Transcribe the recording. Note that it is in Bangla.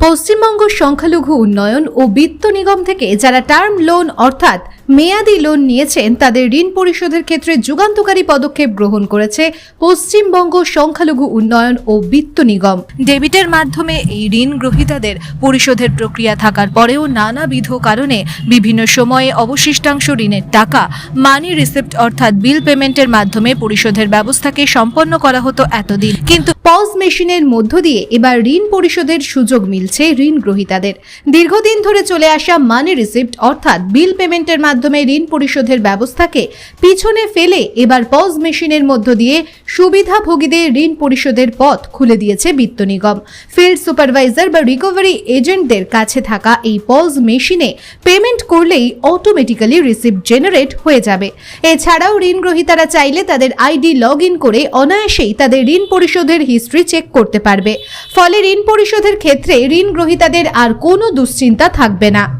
পশ্চিমবঙ্গ সংখ্যালঘু উন্নয়ন ও বিত্ত নিগম থেকে যারা টার্ম লোন অর্থাৎ মেয়াদি লোন নিয়েছেন তাদের ঋণ পরিশোধের ক্ষেত্রে যুগান্তকারী পদক্ষেপ গ্রহণ করেছে পশ্চিমবঙ্গ সংখ্যালঘু উন্নয়ন ও বিত্ত নিগম। ডেবিটের মাধ্যমে এই ঋণ গ্রহীতাদের পরিশোধের প্রক্রিয়া থাকার পরেও নানাবিধ কারণে বিভিন্ন সময়ে অবশিষ্টাংশ ঋণের টাকা মানি রিসিপ্ট অর্থাৎ বিল পেমেন্টের মাধ্যমে পরিশোধের ব্যবস্থাকে সম্পন্ন করা হতো এতদিন। কিন্তু পজ মেশিনের মধ্য দিয়ে এবার ঋণ পরিশোধের সুযোগ মিলছে। ঋণ গ্রহীতাদের। দীর্ঘদিন ধরে চলে আসা মানি রিসিপ্ট অর্থাৎ বিল পেমেন্টের মাধ্যমে ঋণ পরিশোধের ব্যবস্থাকে পিছনে ফেলে এবার পজ মেশিনের মধ্য দিয়ে সুবিধাভোগীদের ঋণ পরিশোধের পথ খুলে দিয়েছে বিত্ত নিগম। ফিল্ড সুপারভাইজার বা রিকভারি এজেন্টদের কাছে থাকা এই পজ মেশিনে পেমেন্ট করলেই অটোমেটিক্যালি রিসিপ্ট জেনারেট হয়ে যাবে। এছাড়াও ঋণ গ্রহীতারা চাইলে তাদের আইডি লগ ইন করে অনায়াসেই তাদের ঋণ পরিশোধের হিস্ট্রি চেক করতে পারবে। ফলে ঋণ পরিশোধের ক্ষেত্রে ঋণ গ্রহীতাদের আর কোনো দুশ্চিন্তা থাকবে না।